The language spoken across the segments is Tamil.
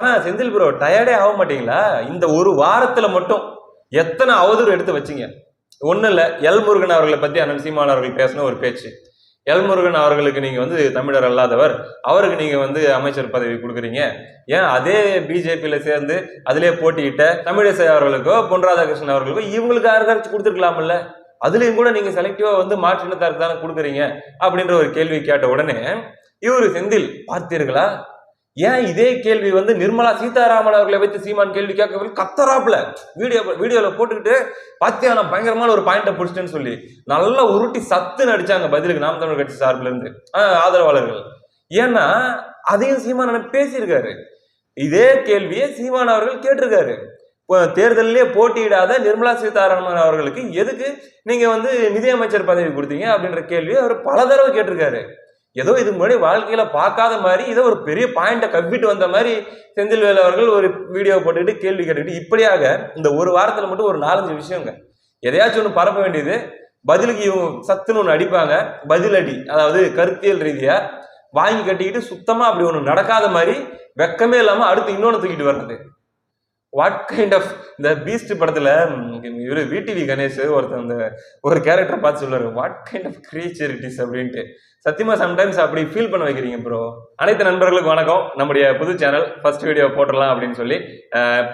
ஆனா செந்தில் ப்ரோ டயர்டே ஆக மாட்டீங்களா? இந்த ஒரு வாரத்துல மட்டும் எத்தனை அவதூறு எடுத்து வச்சீங்க? ஒன்றும் இல்லை எல் முருகன் அவர்களை பத்தி அண்ணன் சீமான் அவர்கள் பேசின ஒரு பேச்சு. எல் முருகன் அவர்களுக்கு நீங்க வந்து தமிழர் அல்லாதவர் அவருக்கு நீங்க வந்து அமைச்சர் பதவி கொடுக்குறீங்க. ஏன் அதே பிஜேபியில சேர்ந்து அதிலே போட்டியிட்ட தமிழிசை அவர்களுக்கோ பொன் ராதாகிருஷ்ணன் அவர்களுக்கோ இவங்களுக்கு ஆர்கரிச்சு கொடுத்துருக்கலாம்ல? அதுலேயும் கூட நீங்க செலக்டிவா வந்து மாற்றினத்தாருக்கு தானே கொடுக்குறீங்க? அப்படின்ற ஒரு கேள்வி கேட்ட உடனே இவரு செந்தில் பார்த்தீர்களா? ஏன் இதே கேள்வி வந்து நிர்மலா சீதாராமன் அவர்களை வைத்து சீமான் கேள்வி கேட்கவில்லை? கத்தராப்ல வீடியோ வீடியோவில் போட்டுக்கிட்டு பார்த்தியா நான் பயங்கரமான ஒரு பாயிண்டை பிடிச்சிட்டேன்னு சொல்லி நல்லா உருட்டி சத்து நடிச்சாங்க பதிலுக்கு நாம் தமிழ் கட்சி சார்பில் இருந்து ஆதரவாளர்கள். ஏன்னா அதையும் சீமான் பேசியிருக்காரு. இதே கேள்வியை சீமான் அவர்கள் கேட்டிருக்காரு. தேர்தலிலே போட்டியிடாத நிர்மலா சீதாராமன் அவர்களுக்கு எதுக்கு நீங்க வந்து நிதியமைச்சர் பதவி கொடுத்தீங்க அப்படின்ற கேள்வியை அவர் பல தடவை கேட்டிருக்காரு. ஏதோ இதுக்கு முன்னாடி வாழ்க்கையில பார்க்காத மாதிரி ஏதோ ஒரு பெரிய பாயிண்டை கவ்விட்டு வந்த மாதிரி செந்தில்வேல் அவர்கள் ஒரு வீடியோ போட்டுக்கிட்டு கேள்வி கேட்டுக்கிட்டு இப்படியாக இந்த ஒரு வாரத்துல மட்டும் ஒரு நாலஞ்சு விஷயங்க. எதையாச்சும் ஒன்று பரப்ப வேண்டியது பதிலுக்கு இவங்க சத்துன்னு ஒன்று அடிப்பாங்க பதிலடி அதாவது கருத்தியல் ரீதியா வாங்கி கட்டிக்கிட்டு சுத்தமா அப்படி ஒன்று நடக்காத மாதிரி வெக்கமே இல்லாம அடுத்து இன்னொன்று தூக்கிட்டு வர்றது. வாட் கைண்ட் ஆஃப் இந்த பீஸ்ட் படத்துல இவரு விடிவி கணேஷ் ஒருத்தன் அந்த ஒரு கேரக்டர் பார்த்து சொல்லுவாரு what kind of creature it is அப்படின்ட்டு. சத்தியமா சம்டைம்ஸ் அப்படி ஃபீல் பண்ண வைக்கிறீங்க ப்ரோ அனைத்து நண்பர்களுக்கும் வணக்கம். நம்முடைய புது சேனல் ஃபர்ஸ்ட் வீடியோ போட்டுடலாம் அப்படின்னு சொல்லி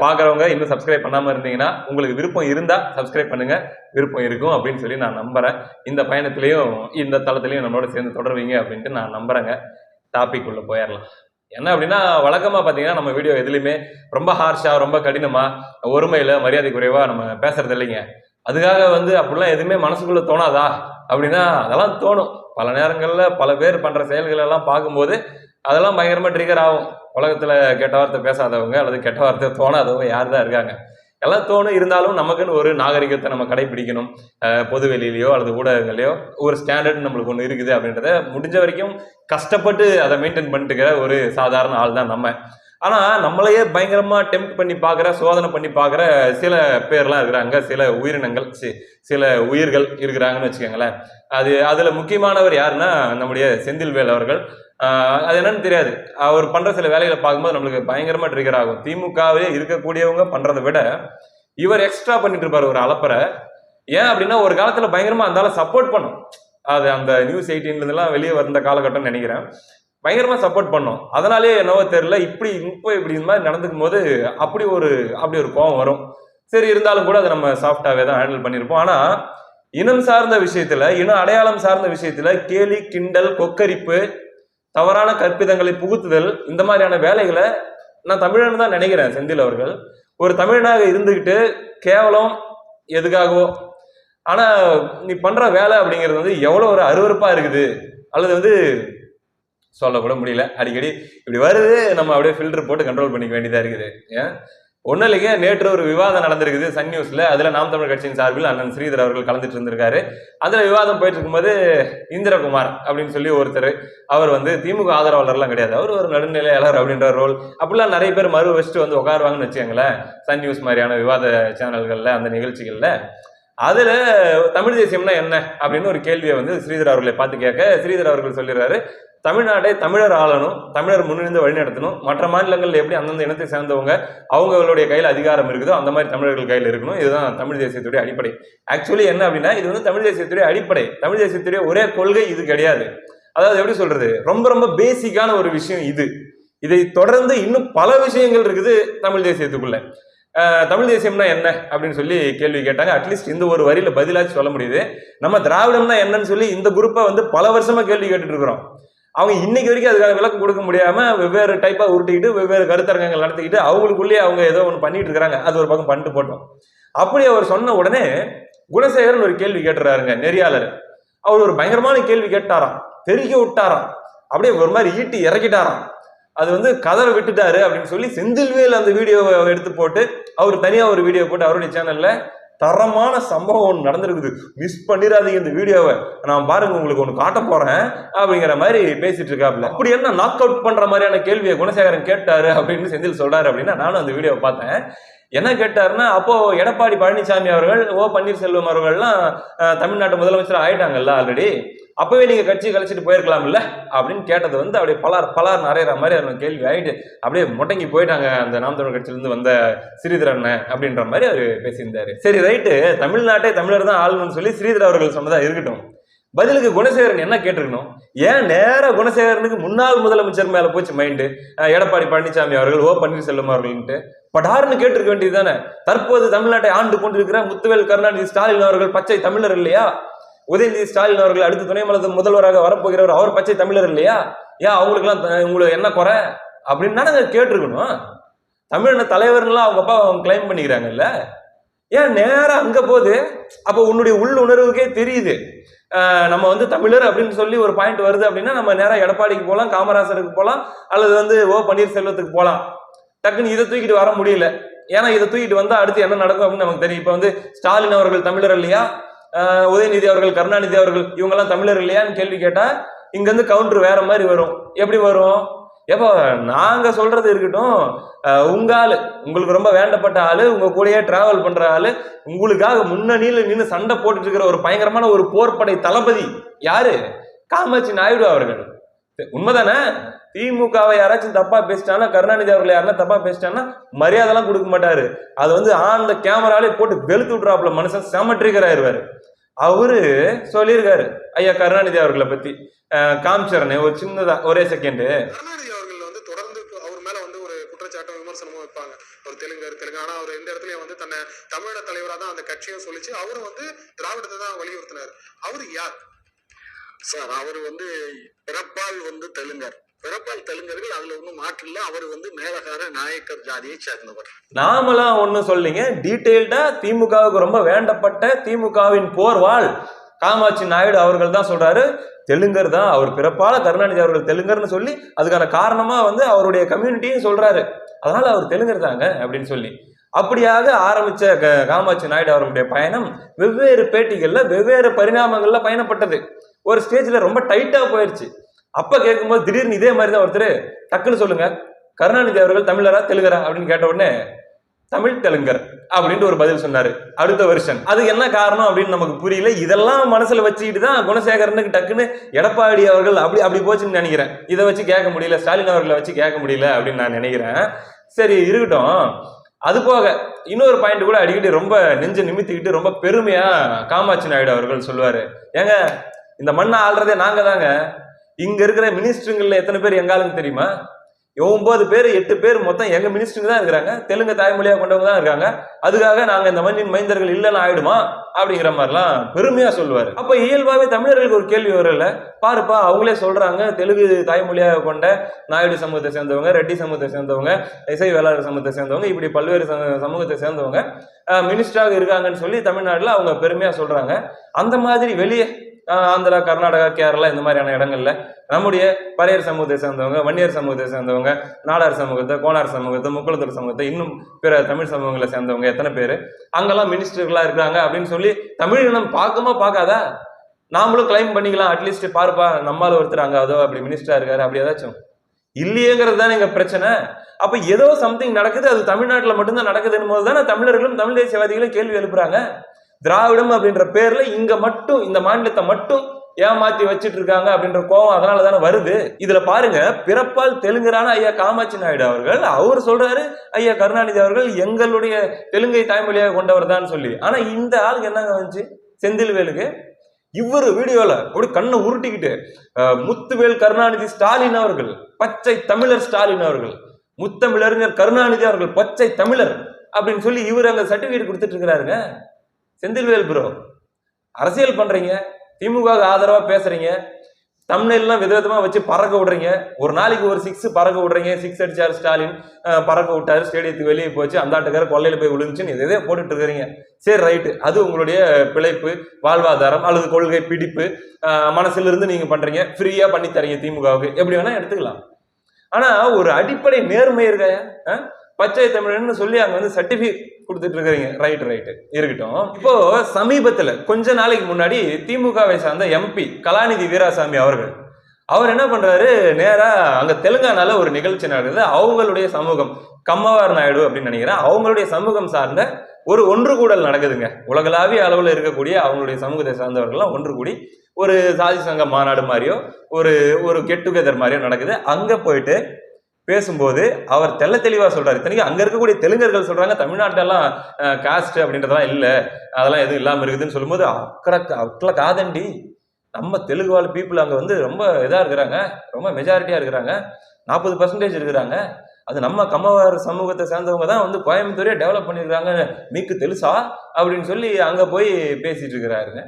பார்க்குறவங்க இன்னும் சப்ஸ்கிரைப் பண்ணாம இருந்தீங்கன்னா உங்களுக்கு விருப்பம் இருந்தா சப்ஸ்கிரைப் பண்ணுங்க. விருப்பம் இருக்கும் அப்படின்னு சொல்லி நான் நம்புறேன். இந்த பயணத்திலையும் இந்த தளத்திலையும் நம்மளோட சேர்ந்து தொடருவீங்க அப்படின்ட்டு நான் நம்புறேங்க. டாபிக் உள்ள போயிடலாம். என்ன அப்படின்னா வழக்கமாக பார்த்தீங்கன்னா நம்ம வீடியோ எதுலையுமே ரொம்ப ஹார்ஷாக ரொம்ப கடினமாக ஒருமையில் மரியாதை குறைவாக நம்ம பேசுறது இல்லைங்க. அதுக்காக வந்து அப்படிலாம் எதுவுமே மனசுக்குள்ளே தோணாதா? அப்படின்னா அதெல்லாம் தோணும். பல நேரங்களில் பல பேர் பண்ணுற செயல்கள் எல்லாம் பார்க்கும்போது அதெல்லாம் பயங்கரமாக ட்ரிகர் ஆகும். உலகத்தில் கெட்ட வார்த்தை பேசாதவங்க அல்லது கெட்ட வார்த்தை தோணாதவங்க யார் தான் இருக்காங்க. எல்லாம் தோணும் இருந்தாலும் நமக்குன்னு ஒரு நாகரிகத்தை நம்ம கடைபிடிக்கணும். பொது வெளியிலையோ அல்லது ஊடகங்களையோ ஒரு ஸ்டாண்டர்ட் நம்மளுக்கு ஒன்று இருக்குது அப்படின்றத முடிஞ்ச வரைக்கும் கஷ்டப்பட்டு அதை மெயின்டைன் பண்ணிட்டு இருக்கிற ஒரு சாதாரண ஆள் தான் நம்ம. ஆனால் நம்மளையே பயங்கரமாக டெம்ப்ட் பண்ணி பார்க்குற சோதனை பண்ணி பார்க்குற சில பேர்லாம் இருக்கிறாங்க. சில உயிரினங்கள் சி- சில உயிர்கள் இருக்கிறாங்கன்னு வச்சுக்கோங்களேன். அது அதில் முக்கியமானவர் யாருன்னா நம்முடைய செந்தில்வேல் அவர்கள். அது என்னன்னு தெரியாது. அவர் பண்ணுற சில வேலைகளை பார்க்கும்போது நம்மளுக்கு பயங்கரமாக ட்ரிகர் ஆகும். திமுகவே இருக்கக்கூடியவங்க பண்ணுறதை விட இவர் எக்ஸ்ட்ரா பண்ணிட்டு இருப்பார் ஒரு அலப்பறை. ஏன் அப்படின்னா ஒரு காலத்தில் பயங்கரமாக அந்தால சப்போர்ட் பண்ணும் அது அந்த நியூஸ் எயிட்டீன்லேருந்துலாம் வெளியே வந்த காலகட்டம்னு நினைக்கிறேன். பயங்கரமாக சப்போர்ட் பண்ணோம். அதனாலே என்னவோ தெரில இப்படி இப்போ இப்படி இந்த மாதிரி நடந்துக்கும் போது அப்படி ஒரு அப்படி ஒரு கோவம் வரும். சரி இருந்தாலும் கூட அதை நம்ம சாஃப்டாகவே தான் ஹேண்டில் பண்ணியிருப்போம். ஆனால் இனம் சார்ந்த விஷயத்தில் இன அடையாளம் சார்ந்த விஷயத்தில் கேலி கிண்டல் கொக்கரிப்பு தவறான கற்பிதங்களை புகுத்துதல் இந்த மாதிரியான வேலைகளை நான் தமிழன் தான் நினைக்கிறேன் செந்தில் அவர்கள். ஒரு தமிழனாக இருந்துக்கிட்டு கேவலம் எதுக்காகவோ ஆனால் நீ பண்ணுற வேலை அப்படிங்கிறது வந்து எவ்வளோ ஒரு அருவறுப்பாக இருக்குது. அல்லது வந்து சொல்லக்கூட முடியல. அடிக்கடி இப்படி வருது நம்ம அப்படியே ஃபில்டர் போட்டு கண்ட்ரோல் பண்ணிக்க வேண்டியதாக இருக்குது. ஏன்? ஒன்றும் இல்லைங்க நேற்று ஒரு விவாதம் நடந்திருக்குது சன் நியூஸில். அதில் நாம் தமிழ் கட்சியின் சார்பில் அண்ணன் ஸ்ரீதர் அவர்கள் கலந்துட்டு இருந்திருக்காரு. அதில் விவாதம் போயிட்டு இருக்கும்போது இந்திரகுமார் அப்படின்னு சொல்லி ஒருத்தர் அவர் வந்து திமுக ஆதரவாளர்லாம் கிடையாது. அவர் ஒரு நடுநிலையாளர் அப்படின்ற ரோல் அப்படிலாம் நிறைய பேர் மறு வச்சுட்டு வந்து உட்காருவாங்கன்னு வச்சுக்கோங்களேன் சன் நியூஸ் மாதிரியான விவாத சேனல்களில் அந்த நிகழ்ச்சிகளில். அதுல தமிழ் தேசியம்னா என்ன அப்படின்னு ஒரு கேள்வியை வந்து ஸ்ரீதர் அவர்களை பார்த்து கேட்க ஸ்ரீதர் அவர்கள் சொல்லிடுறாரு. தமிழ்நாட்டை தமிழர் ஆளணும் தமிழர் முன்னிருந்து வழிநடத்தணும். மற்ற மாநிலங்களில் எப்படி அந்தந்த இனத்தை சேர்ந்தவங்க அவங்களுடைய கையில் அதிகாரம் இருக்குதோ அந்த மாதிரி தமிழர்கள் கையில் இருக்கணும். இதுதான் தமிழ் தேசியத்துடைய அடிப்படை. ஆக்சுவலி என்ன அப்படின்னா இது வந்து தமிழ் தேசியத்துடைய அடிப்படை. தமிழ் தேசியத்துடைய ஒரே கொள்கை இது கிடையாது. அதாவது எப்படி சொல்றது? ரொம்ப ரொம்ப பேசிக்கான ஒரு விஷயம் இது. இதை தொடர்ந்து இன்னும் பல விஷயங்கள் இருக்குது தமிழ் தேசியத்துக்குள்ள. தமிழ் தேசியம்னா என்ன அப்படின்னு சொல்லி கேள்வி கேட்டாங்க. அட்லீஸ்ட் இந்த ஒரு வரியில பதிலாச்சு சொல்ல முடியுது. நம்ம திராவிடம்னா என்னன்னு சொல்லி இந்த குரூப்பை வந்து பல வருஷமா கேள்வி கேட்டுட்டு இருக்கிறோம். அவங்க இன்னைக்கு வரைக்கும் அதுக்காக விளக்கம் கொடுக்க முடியாம வெவ்வேறு டைப்பா உருட்டிக்கிட்டு வெவ்வேறு கருத்தரங்கங்கள் நடத்திக்கிட்டு அவங்களுக்குள்ளேயே அவங்க ஏதோ ஒன்று பண்ணிட்டு இருக்காங்க அது ஒரு பக்கம் பண்ணிட்டு போட்டோம். அப்படி அவர் சொன்ன உடனே குணசேகரன் ஒரு கேள்வி கேட்டுறாருங்க நெறியாளர். அவர் ஒரு பயங்கரமான கேள்வி கேட்டாராம். தெருக்கி விட்டாராம். அப்படியே ஒரு மாதிரி ஈட்டி இறக்கிட்டாராம். அது வந்து கதரை விட்டுட்டாரு அப்படின்னு சொல்லி செந்தில்வேல் அந்த வீடியோவை எடுத்து போட்டு அவர் தனியாக ஒரு வீடியோ போட்டு அவருடைய சேனல்ல தரமான சம்பவம் ஒன்று நடந்திருக்குது. மிஸ் பண்ணிடாதீங்க இந்த வீடியோவை. நான் பாருங்க உங்களுக்கு ஒன்று காட்ட போறேன் அப்படிங்கிற மாதிரி பேசிட்டு இருக்காப்ல அப்படி என்ன நாக் அவுட் பண்ற மாதிரியான கேள்வியை குணசேகரன் கேட்டாரு அப்படின்னு செந்தில் சொல்றாரு அப்படின்னா நானும் அந்த வீடியோவை பார்த்தேன். என்ன கேட்டாருன்னா அப்போ எடப்பாடி பழனிசாமி அவர்கள் ஓ பன்னீர்செல்வம் அவர்கள்லாம் தமிழ்நாட்டு முதலமைச்சர் ஆயிட்டாங்கல்ல ஆல்ரெடி அப்பவே நீங்க கட்சி கழிச்சிட்டு போயிருக்கலாம்ல அப்படின்னு கேட்டது வந்து அப்படியே பலார் பலார் நிறைய மாதிரி அவன் கேள்வி ஆயிட்டு அப்படியே முடங்கி போயிட்டாங்க அந்த நாம் தமிழ் கட்சியிலிருந்து வந்த ஸ்ரீதர் அண்ணன் அப்படின்ற மாதிரி அவர் பேசியிருந்தாரு. சரி ரைட்டு. தமிழ்நாட்டை தமிழர் தான் ஆளணும்னு சொல்லி ஸ்ரீதர் அவர்கள் சொன்னதா இருக்கட்டும். பதிலுக்கு குணசேகரன் என்ன கேட்டிருக்கணும்? ஏன் நேர குணசேகரனுக்கு முன்னாள் முதலமைச்சர் மேல போச்சு மைண்டு எடப்பாடி பழனிசாமி அவர்கள் ஓ பன்னீர்செல்வம் அவர்கள்ட்டு படார்னு கேட்டிருக்க வேண்டியது தானே? தற்போது தமிழ்நாட்டை ஆண்டு கொண்டிருக்கிற முத்துவேல் கருணாநிதி ஸ்டாலின் அவர்கள் பச்சை தமிழர் இல்லையா? உதயநிதி ஸ்டாலின் அவர்கள் அடுத்து துணை மலர் முதல்வராக வரப்போகிறவர் அவர் பச்சை தமிழர் இல்லையா? ஏன் அவங்களுக்குலாம் உங்களுக்கு என்ன குறை? அப்படின்னு நாங்கள் கேட்டிருக்கணும். தமிழன தலைவர்லாம் அவங்க அப்பா அவங்க கிளைம் பண்ணிக்கிறாங்கல்ல. ஏன் நேராக அங்க போகுது? அப்போ உன்னுடைய உள் உணர்வுக்கே தெரியுது நம்ம வந்து தமிழர் அப்படின்னு சொல்லி ஒரு பாயிண்ட் வருது அப்படின்னா நம்ம நேராக எடப்பாடிக்கு போகலாம் காமராசருக்கு போகலாம் அல்லது வந்து ஓ பன்னீர்செல்வத்துக்கு போகலாம் டக்குன்னு இதை தூக்கிட்டு வர முடியல. ஏன்னா இதை தூக்கிட்டு வந்தா அடுத்து என்ன நடக்கும் அப்படின்னு நமக்கு தெரியும். இப்போ வந்து ஸ்டாலின் அவர்கள் தமிழர் இல்லையா? உதயநிதி அவர்கள் கருணாநிதி அவர்கள் இவங்கெல்லாம் தமிழர் இல்லையான்னு கேள்வி கேட்டால் இங்கேருந்து கவுண்டர் வேற மாதிரி வரும். எப்படி வரும்? எப்போ நாங்க சொல்றது இருக்கட்டும். உங்க ஆளு உங்களுக்கு ரொம்ப வேண்டப்பட்ட ஆளு உங்க கூடயே டிராவல் பண்ற ஆளு உங்களுக்காக முன்னணியில் நின்று சண்டை போட்டுட்டு இருக்கிற ஒரு பயங்கரமான ஒரு போர்ப்படை தளபதி யாரு? காமாட்சி நாயுடு அவர்கள். உண்மைதானே? திமுகவை யாராச்சும் தப்பா பேசிட்டானா கருணாநிதி அவர்கள் யாருன்னா தப்பா பேசிட்டானா மரியாதைலாம் கொடுக்க மாட்டாரு. அது வந்து ஆன் கேமராலே போட்டு வெளுத்து விட்றாப்புல மனுஷன் செம ட்ரிகர் ஆயிருவாரு. அவரு சொல்லியிருக்காரு ஐயா கருணாநிதி அவர்களை பத்தி. அஹ் ஒரு சின்னதா ஒரே செகண்ட் கருணாநிதி அவர்கள் வந்து தொடர்ந்து அவர் மேல வந்து ஒரு குற்றச்சாட்டும் விமர்சனமும் வைப்பாங்க. ஒரு தெலுங்கர் தெலுங்கு. ஆனா அவர் எந்த இடத்துலயும் வந்து தன்னை தமிழக தலைவராக தான் அந்த கட்சியும் சொல்லிச்சு. அவரும் வந்து திராவிடத்தை தான் வலியுறுத்தினார். அவர் யார்? சார் அவர் வந்து பிறப்பால் வந்து தெலுங்கர். பிறப்பால் தெலுங்கர்கள் அதுல ஒன்றும் மாற்று இல்லை. அவர் வந்து மேலகார நாயக்கர் ஜாதியை சேர்ந்தவர். நாமெல்லாம் ஒன்றும் சொல்லிங்க. டீட்டெயில்டா திமுகவுக்கு ரொம்ப வேண்டப்பட்ட திமுகவின் போர்வாள் காமாட்சி நாயுடு அவர்கள் தான் சொல்றாரு. தெலுங்கர் தான் அவர் பிறப்பால கருணாநிதி அவர்கள் தெலுங்கர்னு சொல்லி அதுக்கான காரணமா வந்து அவருடைய கம்யூனிட்டியும் சொல்றாரு. அதனால அவர் தெலுங்கர் தாங்க அப்படின்னு சொல்லி. அப்படியாக ஆரம்பிச்ச க- காமாட்சி நாயுடு அவர்களுடைய பயணம் வெவ்வேறு பேட்டிகளில் வெவ்வேறு பரிணாமங்களில் பயணப்பட்டது. ஒரு ஸ்டேஜில் ரொம்ப டைட்டாக போயிடுச்சு அப்போ கேட்கும்போது திடீர்னு இதே மாதிரி தான் ஒருத்தர் டக்குன்னு சொல்லுங்கள் கருணாநிதி அவர்கள் தமிழரா தெலுங்கரா? அப்படின்னு கேட்ட உடனே தமிழ் தெலுங்கர் அப்படின்ட்டு ஒரு பதில் சொன்னார். அடுத்த வருஷன். அது என்ன காரணம் அப்படின்னு நமக்கு புரியல. இதெல்லாம் மனசில் வச்சுக்கிட்டு தான் குணசேகரனுக்கு டக்குன்னு எடப்பாடி அவர்கள் அப்படி அப்படி போச்சுன்னு நினைக்கிறேன். இதை வச்சு கேட்க முடியல. ஸ்டாலின் அவர்களை வச்சு கேட்க முடியல அப்படின்னு நான் நினைக்கிறேன். சரி இருக்கட்டும். அது போக இன்னொரு பாயிண்ட் கூட அடிக்கடி ரொம்ப நெஞ்ச நிமித்திக்கிட்டு ரொம்ப பெருமையா காமாட்சி நாயுடு அவர்கள் சொல்லுவாரு. ஏங்க இந்த மண்ணை ஆள்றதே நாங்க தாங்க இங்க இருக்கிற மினிஸ்டருங்கள்ல எத்தனை பேர் எங்காளுங்க தெரியுமா? ஒன்பது பேர் எட்டு பேர் மொத்தம் எங்க மினிஸ்டருங்க தான் இருக்கிறாங்க. தெலுங்கு தாய்மொழியா கொண்டவங்க தான் இருக்காங்க. அதுக்காக நாங்க இந்த மண்ணின் மைந்தர்கள் இல்லைன்னு ஆயிடுமா? அப்படிங்கிற மாதிரிலாம் பெருமையா சொல்லுவாரு. அப்ப இயல்பாவே தமிழர்களுக்கு ஒரு கேள்வி வரல பாருப்பா அவங்களே சொல்றாங்க தெலுங்கு தாய்மொழியாக கொண்ட நாயுடு சமூகத்தை சேர்ந்தவங்க ரெட்டி சமூகத்தை சேர்ந்தவங்க இசை வேளாளர் சமூகத்தை சேர்ந்தவங்க இப்படி பல்வேறு சம- சமூகத்தை சேர்ந்தவங்க மினிஸ்டராக இருக்காங்கன்னு சொல்லி தமிழ்நாட்டில் அவங்க பெருமையா சொல்றாங்க. அந்த மாதிரி வெளியே ஆந்திரா கர்நாடகா கேரளா இந்த மாதிரியான இடங்கள்ல நம்முடைய பறையர் சமூகத்தை சேர்ந்தவங்க வன்னியர் சமூகத்தை சேர்ந்தவங்க நாடார் சமூகத்தை கோனார் சமூகத்தை முக்குளத்தூர் சமூகத்தை இன்னும் பிற தமிழ் சமூகங்களை சேர்ந்தவங்க எத்தனை பேர்? அங்கெல்லாம் மினிஸ்டர்களா இருக்கிறாங்க அப்படின்னு சொல்லி தமிழ் இனம் பார்க்கமா பார்க்காதா? நாமளும் கிளைம் பண்ணிக்கலாம் அட்லீஸ்ட் பாருப்பா நம்மால ஒருத்தர் அங்கே அதோ அப்படி மினிஸ்டரா இருக்காரு அப்படி ஏதாச்சும். இல்லையேங்கிறது தானே எங்க பிரச்சனை. அப்ப ஏதோ சம்திங் நடக்குது அது தமிழ்நாட்டுல மட்டும்தான் நடக்குதுன்னு போது தானே தமிழர்களும் தமிழ் தேசியவாதிகளும் கேள்வி எழுப்புறாங்க. திராவிடம் அப்படின்ற பேர்ல இங்க மட்டும் இந்த மாநிலத்தை மட்டும் ஏமாத்தி வச்சுட்டு இருக்காங்க அப்படின்ற கோவம் அதனால தானே வருது. இதுல பாருங்க பிறப்பால் தெலுங்கரான ஐயா காமாட்சி நாயுடு அவர்கள் அவர் சொல்றாரு ஐயா கருணாநிதி அவர்கள் எங்களுடைய தெலுங்கை தாய்மொழியாக கொண்டவர் தான் சொல்லி. ஆனா இந்த ஆளுக்கு என்னங்க வந்துச்சு? செந்தில்வேலுக்கு இவர் வீடியோல அப்படி கண்ணை உருட்டிக்கிட்டு முத்துவேல் கருணாநிதி ஸ்டாலின் அவர்கள் பச்சை தமிழர் ஸ்டாலின் அவர்கள் முத்தமிழறிஞர் கருணாநிதி அவர்கள் பச்சை தமிழர் அப்படின்னு சொல்லி இவர் அங்க சர்டிபிகேட் கொடுத்துட்டு இருக்கிறாருங்க. செந்தில்வேல் ப்ரோ அரசியல் பண்றீங்க திமுக ஆதரவாக ஆதரவா பேசுறீங்க தமிழ்லாம் விதவிதமா வச்சு பறக்க விடுறீங்க. ஒரு நாளைக்கு ஒரு சிக்ஸ் பறக்க விடுறீங்க. சிக்ஸ் அடிச்சாரு ஸ்டாலின் பறக்க விட்டாரு ஸ்டேடியத்துக்கு வெளியே போச்சு. அந்த ஆட்டுக்கார கொள்ளையில போய் விழுந்துச்சுன்னு இதே போட்டுட்டு இருக்கிறீங்க. சரி ரைட்டு அது உங்களுடைய பிழைப்பு வாழ்வாதாரம் அல்லது கொள்கை பிடிப்பு அஹ், மனசுல இருந்து நீங்க பண்றீங்க. ஃப்ரீயா பண்ணி தரீங்க திமுகவுக்கு. எப்படி வேணா எடுத்துக்கலாம். ஆனா ஒரு அடிப்படை நேர்மை இருக்க பச்சை தமிழன்னு சொல்லி அங்க வந்து சர்டிபிகேட் கொடுத்துட்டு இருக்கிறீங்க. ரைட் ரைட்டு இருக்கட்டும். இப்போ சமீபத்துல கொஞ்ச நாளைக்கு முன்னாடி திமுகவை சார்ந்த எம்பி கலாநிதி வீராசாமி அவர்கள் அவர் என்ன பண்றாரு? நேரா அங்க தெலுங்கானால ஒரு நிகழ்ச்சி நடக்குது அவங்களுடைய சமூகம் கம்மவார் நாயுடு அப்படின்னு நினைக்கிறேன். அவங்களுடைய சமூகம் சார்ந்த ஒரு ஒன்று கூடல் நடக்குதுங்க. உலகளாவிய அளவில் இருக்கக்கூடிய அவங்களுடைய சமூகத்தை சார்ந்தவர்கள்லாம் ஒன்று கூடி ஒரு சாதி சங்க மாநாடு மாதிரியோ ஒரு ஒரு கெட் டுகெதர் மாதிரியோ நடக்குது. அங்கே போயிட்டு பேசும்போது அவர் தெல்ல தெளிவாக சொல்கிறார் இத்தனைக்கும் அங்கே இருக்கக்கூடிய தெலுங்கர்கள் சொல்கிறாங்க தமிழ்நாட்டிலலாம் காஸ்ட் அப்படின்றதெல்லாம் இல்லை. அதெல்லாம் எதுவும் இல்லாமல் இருக்குதுன்னு சொல்லும்போது அக்கறை அக்கல காதண்டி. நம்ம தெலுங்கு வாழ் பீப்புள் அங்கே வந்து ரொம்ப இதாக இருக்கிறாங்க. ரொம்ப மெஜாரிட்டியாக இருக்கிறாங்க. நாற்பது பர்சன்டேஜ் இருக்கிறாங்க. அது நம்ம கம்மவார் சமூகத்தை சேர்ந்தவங்க தான் வந்து கோயம்புத்தூரே டெவலப் பண்ணியிருக்காங்க மீக்கு தெலுசா அப்படின்னு சொல்லி அங்கே போய் பேசிட்டு இருக்கிறாருங்க.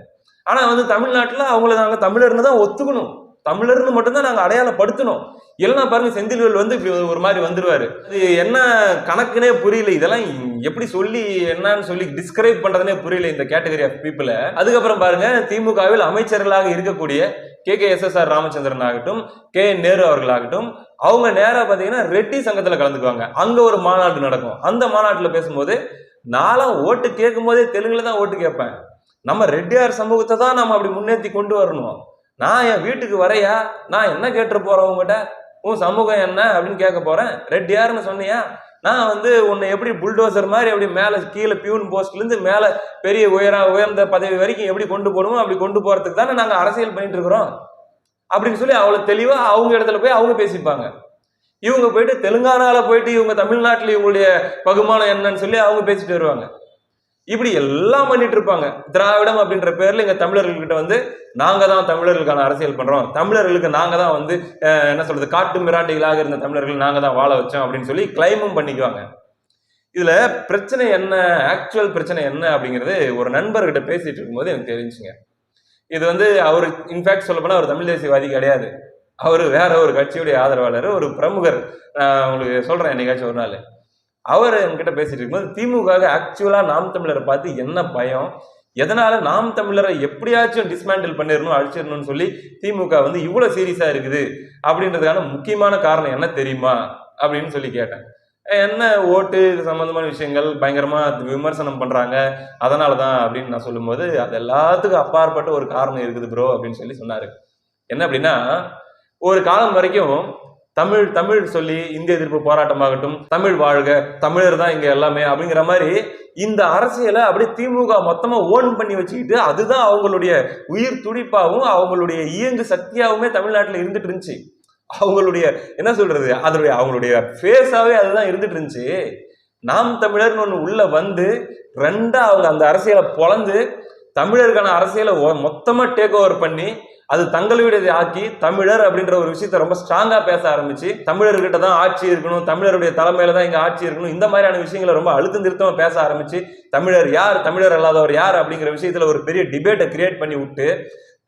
ஆனால் வந்து தமிழ்நாட்டில் அவங்கள நாங்கள் தமிழர்னு தான் ஒத்துக்கணும். தமிழர்னு மட்டும்தான் நாங்கள் அடையாளப்படுத்தணும். இல்லைன்னா பாருங்க செந்தில்வேல் வந்து இப்படி ஒரு மாதிரி வந்துருவாரு. இது என்ன கணக்குனே புரியல. இதெல்லாம் எப்படி சொல்லி என்னன்னு சொல்லி டிஸ்கிரைப் பண்றதுனே புரியல இந்த கேட்டகரி ஆஃப் பீப்புள அதுக்கப்புறம் பாருங்க திமுகவில் அமைச்சர்களாக இருக்கக்கூடிய K. K. S. S. R. Ramachandran ஆகட்டும் கே. என். நேரு அவர்களாகட்டும் அவங்க நேராக பார்த்தீங்கன்னா ரெட்டி சங்கத்தில் கலந்துக்குவாங்க. அங்கே ஒரு மாநாடு நடக்கும். அந்த மாநாட்டில் பேசும்போது நாலாம் ஓட்டு கேட்கும் போதே தெலுங்குல தான் ஓட்டு கேட்பேன். நம்ம ரெட்டியார் சமூகத்தை தான் நம்ம அப்படி முன்னேற்றி கொண்டு வரணும். நான் என் வீட்டுக்கு வரையா? நான் என்ன கேட்டு போறேன் உங்ககிட்ட உன் சமூகம் என்ன அப்படின்னு கேட்க போறேன். ரெட்டியார்னு சொன்னியா? நான் வந்து உன்னை எப்படி புல்டோசர் மாதிரி எப்படி மேலே கீழே பியூன் போஸ்ட்லேருந்து மேலே பெரிய உயரா உயர்ந்த பதவி வரைக்கும் எப்படி கொண்டு போகணுமோ அப்படி கொண்டு போகிறதுக்கு தானே நாங்கள் அரசியல் பண்ணிட்டு இருக்கிறோம். அப்படின்னு சொல்லி அவ்வளோ தெளிவாக அவங்க இடத்துல போய் அவங்க பேசிப்பாங்க. இவங்க போயிட்டு தெலுங்கானாவில் போயிட்டு இவங்க தமிழ்நாட்டில் இவங்களுடைய பகுமானம் என்னன்னு சொல்லி அவங்க பேசிட்டு வருவாங்க. இப்படி எல்லாம் பண்ணிட்டு இருப்பாங்க திராவிடம் அப்படின்ற பேர்ல எங்க தமிழர்கள்கிட்ட வந்து நாங்க தான் தமிழர்களுக்கான அரசியல் பண்றோம். தமிழர்களுக்கு நாங்க தான் வந்து என்ன சொல்றது காட்டு மிராண்டிகளாக இருந்த தமிழர்கள் நாங்க தான் வாழ வச்சோம் அப்படின்னு சொல்லி கிளைமும் பண்ணிக்குவாங்க. இதுல பிரச்சனை என்ன ஆக்சுவல் பிரச்சனை என்ன அப்படிங்கிறது ஒரு நண்பர்கிட்ட பேசிட்டு இருக்கும்போது எனக்கு தெரிஞ்சுங்க. இது வந்து அவர் இன்ஃபேக்ட் சொல்ல போனா அவர் தமிழ் தேசியவாதி கிடையாது. அவர் வேற ஒரு கட்சியுடைய ஆதரவாளர் ஒரு பிரமுகர். நான் உங்களுக்கு சொல்றேன் என்னைக்காச்சும் ஒரு நாள். அவர் என்கிட்ட பேசிட்டு இருக்கும்போது திமுக ஆக்சுவலாக நாம் தமிழரை பார்த்து என்ன பயம்? எதனால நாம் தமிழரை எப்படியாச்சும் டிஸ்மேண்டில் பண்ணிடணும் அழிச்சிடணும்னு சொல்லி திமுக வந்து இவ்வளோ சீரியஸாக இருக்குது? அப்படின்றதுக்கான முக்கியமான காரணம் என்ன தெரியுமா? அப்படின்னு சொல்லி கேட்டேன். என்ன ஓட்டு இது சம்மந்தமான விஷயங்கள் பயங்கரமாக விமர்சனம் பண்ணுறாங்க அதனால தான் அப்படின்னு நான் சொல்லும்போது அது எல்லாத்துக்கும் அப்பாற்பட்ட ஒரு காரணம் இருக்குது ப்ரோ அப்படின்னு சொல்லி சொன்னார். என்ன அப்படின்னா ஒரு காலம் வரைக்கும் தமிழ் தமிழ் சொல்லி இந்திய எதிர்ப்பு போராட்டமாகட்டும் தமிழ் வாழ்க தமிழர் தான் இங்க எல்லாமே அப்படிங்கிற மாதிரி இந்த அரசியலை அப்படியே திமுக மொத்தமா ஓன் பண்ணி வச்சுக்கிட்டு அதுதான் அவங்களுடைய உயிர் துடிப்பாகவும் அவங்களுடைய இயங்கு சக்தியாகவுமே தமிழ்நாட்டில் இருந்துட்டு இருந்துச்சு. அவங்களுடைய என்ன சொல்றது அதனுடைய அவங்களுடைய ஃபேஸாவே அதுதான் இருந்துட்டு இருந்துச்சு. நாம் தமிழர்னு ஒன்று உள்ள வந்து ரெண்டா அவங்க அந்த அரசியலை பொழந்து தமிழருக்கான அரசியலை ஒ- மொத்தமா டேக் ஓவர் பண்ணி அது தங்களுடையதை ஆக்கி தமிழர் அப்படின்ற ஒரு விஷயத்த ரொம்ப ஸ்ட்ராங்காக பேச ஆரம்பிச்சு தமிழர்கிட்ட தான் ஆட்சி இருக்கணும் தமிழருடைய தலைமையில தான் இங்கே ஆட்சி இருக்கணும் இந்த மாதிரியான விஷயங்களை ரொம்ப அழுத்தம் திருத்தமாக பேச ஆரம்பிச்சு தமிழர் யார் தமிழர் அல்லாதவர் யார் அப்படிங்கிற விஷயத்துல ஒரு பெரிய டிபேட்டை கிரியேட் பண்ணி விட்டு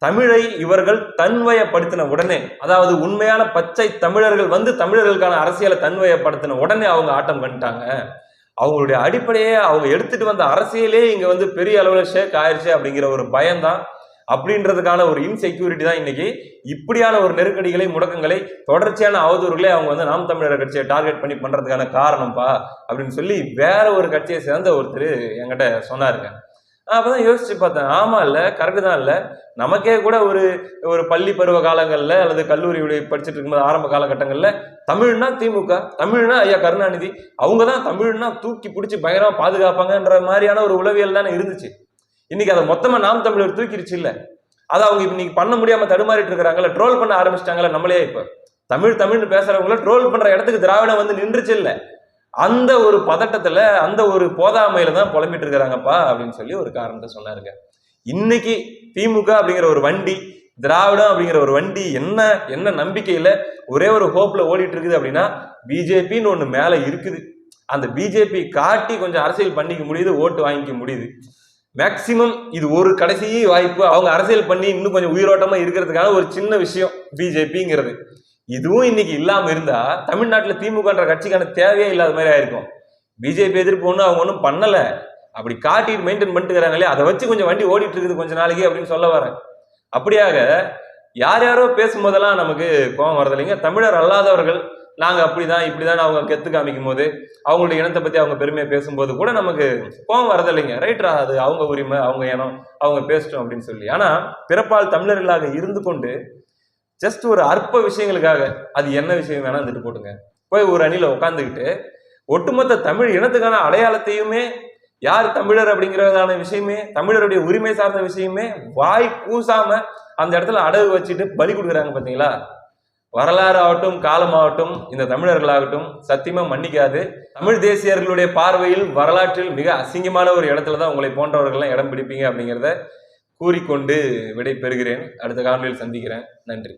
தமிழை இவர்கள் தன்வயப்படுத்தின உடனே அதாவது உண்மையான பச்சை தமிழர்கள் வந்து தமிழர்களுக்கான அரசியலை தன்வயப்படுத்தின உடனே அவங்க ஆட்டம் பண்ணிட்டாங்க அவங்களுடைய அடிப்படையே அவங்க எடுத்துட்டு வந்த அரசியலே இங்க வந்து பெரிய அளவில் ஷேக் ஆயிடுச்சு அப்படிங்கிற ஒரு பயம்தான். அப்படின்றதுக்கான ஒரு இன்செக்யூரிட்டி தான் இன்னைக்கு. இப்படியான ஒரு நெருக்கடிகளை முடக்கங்களை தொடர்ச்சியான அவதூறுகளை அவங்க வந்து நாம் தமிழர் கட்சியை டார்கெட் பண்ணி பண்றதுக்கான காரணம்ப்பா அப்படின்னு சொல்லி வேற ஒரு கட்சியை சேர்ந்த ஒருத்தர் என்கிட்ட சொன்னாருங்க. அப்பதான் யோசிச்சு பார்த்தேன். ஆமா இல்ல கரெக்டு தான் இல்ல. நமக்கே கூட ஒரு ஒரு பள்ளி பருவ காலங்கள்ல அல்லது கல்லூரி படிச்சுட்டு இருக்கும்போது ஆரம்ப காலகட்டங்கள்ல தமிழ்னா திமுக தமிழ்னா ஐயா கருணாநிதி அவங்க தான் தமிழ்னா தூக்கி பிடிச்சி பயங்கரமா பாதுகாப்பாங்கன்ற மாதிரியான ஒரு உளவியல் தானே இருந்துச்சு. இன்னைக்கு அதை மொத்தமா நாம் தமிழர் தூக்கிருச்சு இல்ல. அதை அவங்க இன்னைக்கு பண்ண முடியாம தடுமாறிட்டு இருக்கிறாங்கல்ல ட்ரோல் பண்ண ஆரம்பிச்சிட்டாங்கல்ல நம்மளே இப்ப. தமிழ் தமிழ்னு பேசுறவங்கள ட்ரோல் பண்ற இடத்துக்கு திராவிடம் வந்து நின்றுச்சு இல்ல. அந்த ஒரு பதட்டத்துல அந்த ஒரு போதாமையில தான் புலம்பிட்டு இருக்கிறாங்கப்பா அப்படின்னு சொல்லி ஒரு காரணத்தை சொன்னாருங்க. இன்னைக்கு திமுக அப்படிங்கிற ஒரு வண்டி திராவிடம் அப்படிங்கிற ஒரு வண்டி என்ன என்ன நம்பிக்கையில ஒரே ஒரு ஹோப்ல ஓடிட்டு இருக்குது அப்படின்னா பிஜேபின்னு ஒண்ணு மேல இருக்குது. அந்த பிஜேபி காட்டி கொஞ்சம் அரசியல் பண்ணிக்க முடியுது ஓட்டு வாங்கிக்க முடியுது. மேக்சிமம் இது ஒரு கடைசி வாய்ப்பு அவங்க அரசியல் பண்ணி இன்னும் கொஞ்சம் உயிரோட்டமா இருக்கிறதுக்கான ஒரு சின்ன விஷயம் பிஜேபிங்கிறது இதுவும் இன்னைக்கு இல்லாம இருந்தா தமிழ்நாட்டுல திமுகன்ற கட்சிக்கான தேவையே இல்லாத மாதிரி ஆயிருக்கும். பிஜேபி எதிர்ப்பு ஒன்றும் அவங்க ஒன்றும் பண்ணல. அப்படி காட்டிட்டு மெயின்டைன் பண்ணிட்டுக்கிறாங்களே அதை வச்சு கொஞ்சம் வண்டி ஓடிட்டு இருக்குது கொஞ்ச நாளைக்கு அப்படின்னு சொல்ல வரேன். அப்படியாக யார் யாரோ பேசும்போதெல்லாம் நமக்கு கோபம் வரதில்லைங்க. தமிழர் அல்லாதவர்கள் நாங்கள் அப்படி அப்படிதான் இப்படிதான் அவங்க கெத்து காமிக்கும் போது அவங்களுடைய இனத்தை பற்றி அவங்க பெருமையாக பேசும்போது கூட நமக்கு கோபம் வரதில்லைங்க. ரைட்ரா அது அவங்க உரிமை அவங்க இனம் அவங்க பேசிட்டோம் அப்படின்னு சொல்லி. ஆனால் பிறப்பால் தமிழர்களாக இருந்து கொண்டு ஜஸ்ட் ஒரு அற்ப விஷயங்களுக்காக அது என்ன விஷயம் வேணா இருந்துட்டு போட்டுங்க. போய் ஒரு அணியில் உட்காந்துக்கிட்டு ஒட்டுமொத்த தமிழ் இனத்துக்கான அடையாளத்தையுமே யார் தமிழர் அப்படிங்கிறதான விஷயமே தமிழருடைய உரிமை சார்ந்த விஷயமே வாய் கூசாம அந்த இடத்துல அடகு வச்சுட்டு பலி கொடுக்குறாங்க பார்த்தீங்களா வரலாறு ஆகட்டும் காலமாகட்டும் இந்த தமிழர்களாகட்டும் சத்தியமா மன்னிக்காது. தமிழ் தேசியர்களுடைய பார்வையில் வரலாற்றில் மிக அசிங்கமான ஒரு இடத்துல தான் உங்களை போன்றவர்கள்லாம் இடம் பிடிப்பீங்க அப்படிங்கிறத கூறிக்கொண்டு விடை பெறுகிறேன் அடுத்த காணொலியில் சந்திக்கிறேன். நன்றி.